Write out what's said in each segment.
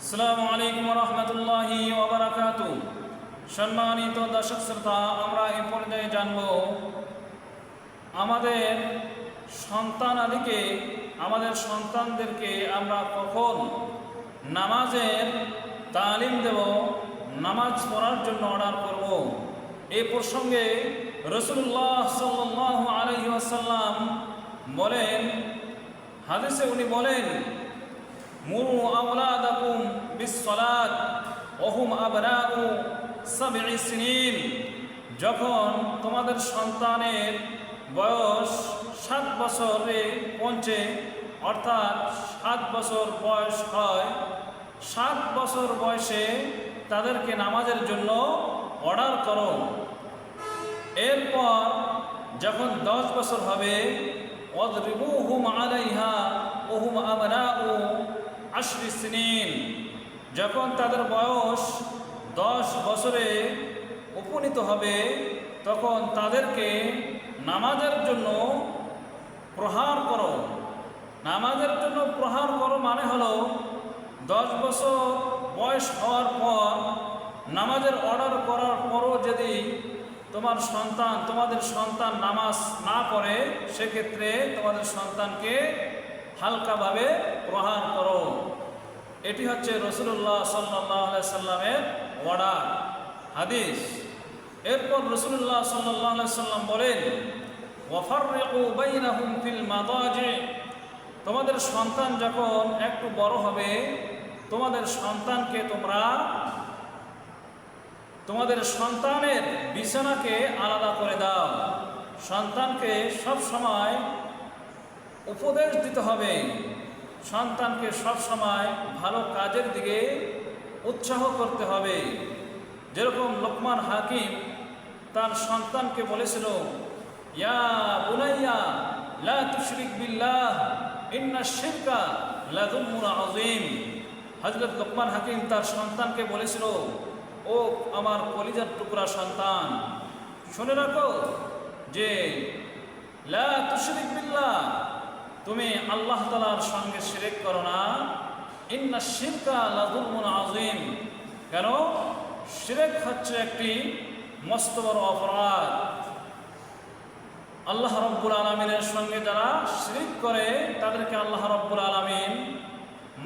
আসসালামু আলাইকুম রহমতুল্লাহি ওবরাকাত সম্মানিত দর্শক শ্রোতা, আমরা এ পর্যায়ে জানব, আমাদের সন্তান আদিকে, আমাদের সন্তানদেরকে আমরা কখন নামাজের তালিম দেব, নামাজ পড়ার জন্য অর্ডার করব? এই প্রসঙ্গে রসুল্লাহ সাল্লাহ আলহি আসাল্লাম বলেন, হাদিসে উনি বলেন মুরু আওলাদাকুম বিসসালাত, ওহুম আবরাউ সাবঈ সিনিন। যখন তোমাদের সন্তানের বয়স সাত বছরে পৌঁছে, অর্থাৎ সাত বছর বয়স হয়, সাত বছর বয়সে তাদেরকে নামাজের জন্য অর্ডার করো। এরপর যখন দশ বছর হবে অদ্রিবুহুম আলাইহা, ওহুম আমরাউ আশরি যখন তাদের বয়স দশ বছরে উপনীত হবে, তখন তাদেরকে নামাজের জন্য প্রহার করো। নামাজের জন্য প্রহার করো মানে হলো দশ বছর বয়স হওয়ার পর নামাজের অর্ডার করার পরও যদি তোমার সন্তান, তোমাদের সন্তান নামাজ না পড়ে, সেক্ষেত্রে তোমাদের সন্তানকে হালকাভাবে প্রহার করো। এটি হচ্ছে রসুল্লাহ সাল্লাহ সাল্লামের অর্ডার হাদিস। এরপর রসুল্লাহ সাল্লাহ সাল্লাম বলেন, ওয়াফাররিকু বাইনাহুম ফিল মাদাজি তোমাদের সন্তান যখন একটু বড় হবে, তোমাদের সন্তানকে তোমরা, তোমাদের সন্তানের বিছানাকে আলাদা করে দাও। সন্তানকে সব সময় উপদেশ দিতে হবে। সন্তানকে সব সময় ভালো কাজের দিকে উৎসাহ করতে হবে। যেরকম লোকমান হাকিম তার সন্তানকে বলেছিল, ইয়া বুনাইয়া, লা তুশরিক বিল্লাহ, ইন্না শিরকা লাযুম্মুন আযীম। হযরত লোকমান হাকিম তার সন্তানকে বলেছিল, ও আমার কলিজার টুকরা সন্তান, শুনে রাখো যে, লা তুশরিক বিল্লাহ তুমি আল্লাহ তালার সঙ্গে শিরেক করো না। ইন্না শিরকা লাযুলমুন আযীম। কেন? শিরেক হচ্ছে একটি মস্ত বড় অপরাধ। আল্লাহ রব্বুল আলমিনের সঙ্গে যারা শিরিক করে, তাদেরকে আল্লাহ রব্বুল আলমিন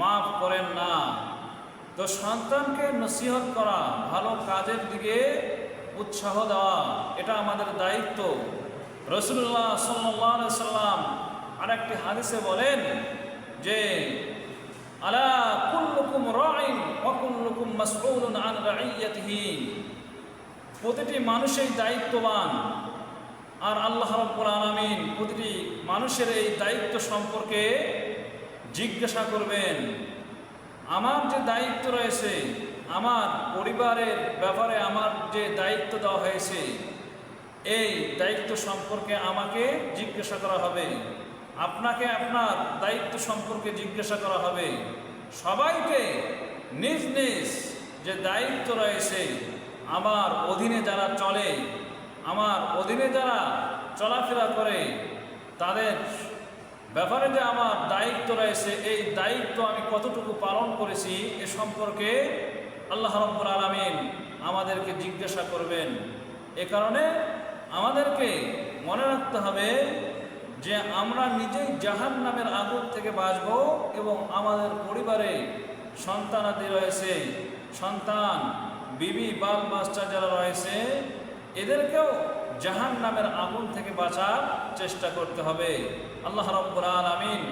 মাফ করেন না। তো সন্তানকে নসিহত করা, ভালো কাজের দিকে উৎসাহ দেওয়া, এটা আমাদের দায়িত্ব। রসুল্লাহ সাল্লাহ সাল্লাম আর একটি হাদিসে বলেন যে, আলা কুল্লুকুম রাইন ওয়াকুল্লুকুম মাসউলুন আন রাইয়াতিহি। প্রতিটি মানুষই দায়িত্ববান। আর আল্লাহ রাব্বুল আলামিন প্রতিটি মানুষের এই দায়িত্ব সম্পর্কে জিজ্ঞাসা করবেন, আমার যে দায়িত্ব রয়েছে, আমার পরিবারের ব্যাপারে আমার যে দায়িত্ব দেওয়া হয়েছে, এই দায়িত্ব সম্পর্কে আমাকে জিজ্ঞাসা করা হবে। আপনাকে আপনার দায়িত্ব সম্পর্কে জিজ্ঞাসা করা হবে। সবাইকে নিজ নিজ যে দায়িত্ব রয়েছে, আমার অধীনে যারা চলে, আমার অধীনে যারা চলাফেরা করে, তাদের ব্যাপারে যে আমার দায়িত্ব রয়েছে, এই দায়িত্ব আমি কতটুকু পালন করেছি, এ সম্পর্কে আল্লাহ রব্বুল আলমিন আমাদেরকে জিজ্ঞাসা করবেন। এ কারণে আমাদেরকে মনে রাখতে হবে যে আমরা নিজেই জাহান নামের আগুন থেকে বাঁচব এবং আমাদের পরিবারে সন্তান আদি রয়েছে, সন্তান, বিবি বাল বাচ্চা যারা রয়েছে, এদেরকেও জাহান নামের আগুন থেকে বাঁচার চেষ্টা করতে হবে। আল্লাহ রব্বুল আলমিন